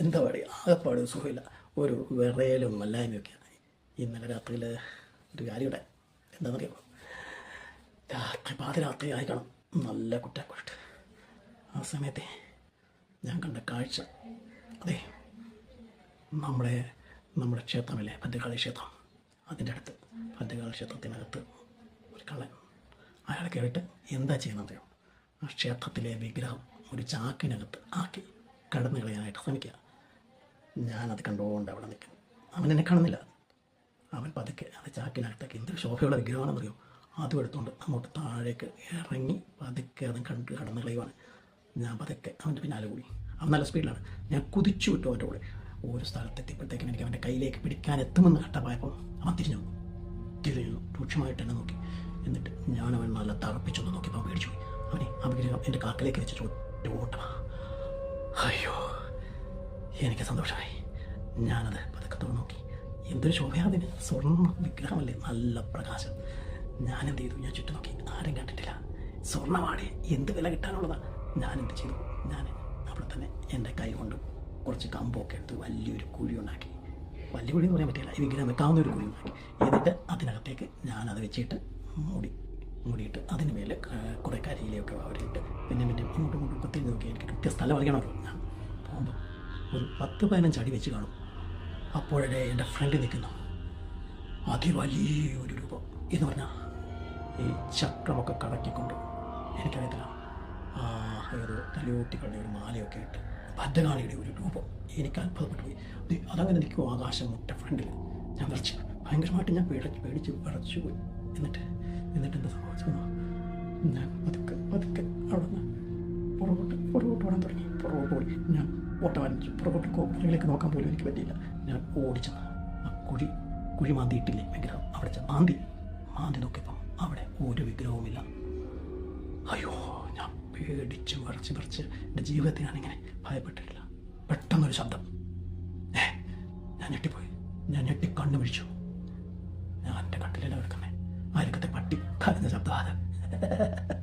എന്താ പറയുക? ആകെപ്പാട് സുഖമില്ല. ഒരു വിറയലും വല്ലായ്മയൊക്കെയാണ് ഇന്നലെ രാത്രിയിൽ ഒരു കാര്യയുടെ എന്താണെന്നറിയാമോ രാത്രി പാതിരാത്രി ആയിക്കണം. നല്ല കുറ്റക്കുഴട്ട്. ആ സമയത്തെ ഞാൻ കണ്ട കാഴ്ച. അതെ നമ്മുടെ നമ്മുടെ ക്ഷേത്രമില്ലേ? പദ്യകാളി ക്ഷേത്രം. അതിന്റെ അടുത്ത് പദ്യകാളി ക്ഷേത്രത്തിനകത്ത് ഒരു കള്ളൻ. അയാളെ കയറിയിട്ട് എന്താ ചെയ്യുന്നതറിയോ ആ ക്ഷേത്രത്തിലെ വിഗ്രഹം ഒരു ചാക്കിനകത്ത് ആക്കി കടന്നു കളയാനായിട്ട് ശ്രമിക്കുക. ഞാനത് കണ്ടുകൊണ്ട് അവിടെ നിൽക്കുന്നു അവൻ എന്നെ കാണുന്നില്ല. അവൻ പതുക്കെ അത് ചാക്കിനകത്തേക്ക് എന്തൊരു ശോഭയുള്ള വിഗ്രഹമാണെന്നറിയോ? അതും എടുത്തുകൊണ്ട് അങ്ങോട്ട് താഴേക്ക് ഇറങ്ങി പതുക്കെ അതും കണ്ട് കടന്നു കളയുവാണ്. ഞാൻ പതുക്കെ അവന്റെ പിന്നാലെ കൂടി അവൻ നല്ല സ്പീഡിലാണ്. ഞാൻ കുതിച്ചു വിട്ടു അവന്റെ കൂടെ. ഒരു സ്ഥലത്തെത്തിയപ്പോഴത്തേക്കും എനിക്ക് അവന്റെ കയ്യിലേക്ക് പിടിക്കാൻ എത്തുമെന്ന് കട്ടപ്പായപ്പോൾ അവൻ തിരിഞ്ഞു. തിരിഞ്ഞു. രൂക്ഷമായിട്ട് എന്നെ നോക്കി. എന്നിട്ട് ഞാൻ അവൻ നല്ല തറപ്പിച്ചൊന്ന് നോക്കിയപ്പോൾ പേടിച്ചു അവനെ ആ വിഗ്രഹം എന്റെ കാക്കിലേക്ക് വെച്ചിട്ട് ഓട്ടമാ അയ്യോ. എനിക്ക് സന്തോഷമായി. ഞാനത് പതുക്കെ തുറന്നു നോക്കി. എന്തൊരു ശോഭയാതിന് സ്വർണ വിഗ്രഹമല്ലേ? നല്ല പ്രകാശം. ഞാൻ എന്ത് ചെയ്തു? ഞാൻ ചുറ്റും നോക്കി. ആരും കണ്ടിട്ടില്ല. സ്വർണമാണ് എന്ത് വില കിട്ടാനുള്ളതാ? ഞാൻ എന്ത് ചെയ്തു? ഞാൻ അവിടെ തന്നെ എന്റെ കൈ കൊണ്ട് കുറച്ച് കമ്പൊക്കെ എടുത്ത് വലിയൊരു കുഴി ഉണ്ടാക്കി. വലിയ കുഴി എന്ന് പറയാൻ പറ്റില്ല. വിഗ്രഹം വെക്കാവുന്ന ഒരു കുഴി ഉണ്ടാക്കി. എന്നിട്ട് അതിനകത്തേക്ക് ഞാനത് വെച്ചിട്ട് മൂടി മൂടിയിട്ട് അതിന് മേലെ കുറേ കരിയിലൊക്കെ അവരിട്ട് പിന്നെ പിന്നെ ഇങ്ങോട്ടും ഇങ്ങോട്ടും കുത്തി നോക്കി. എനിക്ക് കൃത്യ സ്ഥലം അറിയണമല്ലോ. ഞാൻ പോകുമ്പോൾ ഒരു പത്ത് പതിനഞ്ച് അടി വെച്ച് കാണും. അപ്പോഴേ എന്റെ ഫ്രണ്ട് നിൽക്കുന്നു. അതിവലിയൊരു രൂപം എന്ന് പറഞ്ഞാൽ ഈ ചക്രമൊക്കെ കടക്കിക്കൊണ്ട് എനിക്കറിയത്തില്ല. ആ ഏതോ തലയോട്ടികളുടെ ഒരു മാലയൊക്കെ ഇട്ട് ഭദ്രകാളിയുടെ ഒരു രൂപം എനിക്ക് അത്ഭുതപ്പെട്ടു പോയി. അതങ്ങനെ നിൽക്കും ആകാശം മുറ്റ ഫ്രണ്ടിൽ ഞാൻ വിളിച്ചു ഭയങ്കരമായിട്ട് ഞാൻ പേടിച്ച് പേടിച്ച് വിറച്ചു പോയി. എന്നിട്ട് എന്നിട്ട് എന്താ സംഭവിച്ചു ഞാൻ പതുക്കെ പതുക്കെ അവിടെ നിന്ന് പുറകോട്ട് പുറകോട്ട് ഓടാൻ തുടങ്ങി. പുറകോട്ട് ഓടി. ഞാൻ ഓട്ടം ആരംഭിച്ചു പുറകോട്ട് കോപ്പറിലേക്ക് നോക്കാൻ പോലും എനിക്ക് പറ്റിയില്ല. ഞാൻ ഓടിച്ചെന്ന് ആ കുഴി കുഴി മാന്തിയിട്ടില്ലേ വിഗ്രഹം? അവിടെ ചെന്ന് മാന്തി. മാന്തി നോക്കിയപ്പം അവിടെ ഒരു വിഗ്രഹവുമില്ല. അയ്യോ ഞാൻ പേടിച്ച് വിറച്ച് വിറച്ച് എന്റെ ജീവിതത്തിൽ ഞാനിങ്ങനെ ഭയപ്പെട്ടിട്ടില്ല പെട്ടെന്നൊരു ശബ്ദം. ഏ ഞാൻ ഞെട്ടിപ്പോയി. ഞാൻ ഞെട്ടി കണ്ണു പിടിച്ചു. ഞാൻ എന്റെ കട്ടിലെല്ലാം എടുക്കുന്നേ അയൽക്കത്തെ പട്ടി. കരഞ്ഞ ശബ്ദം അത്.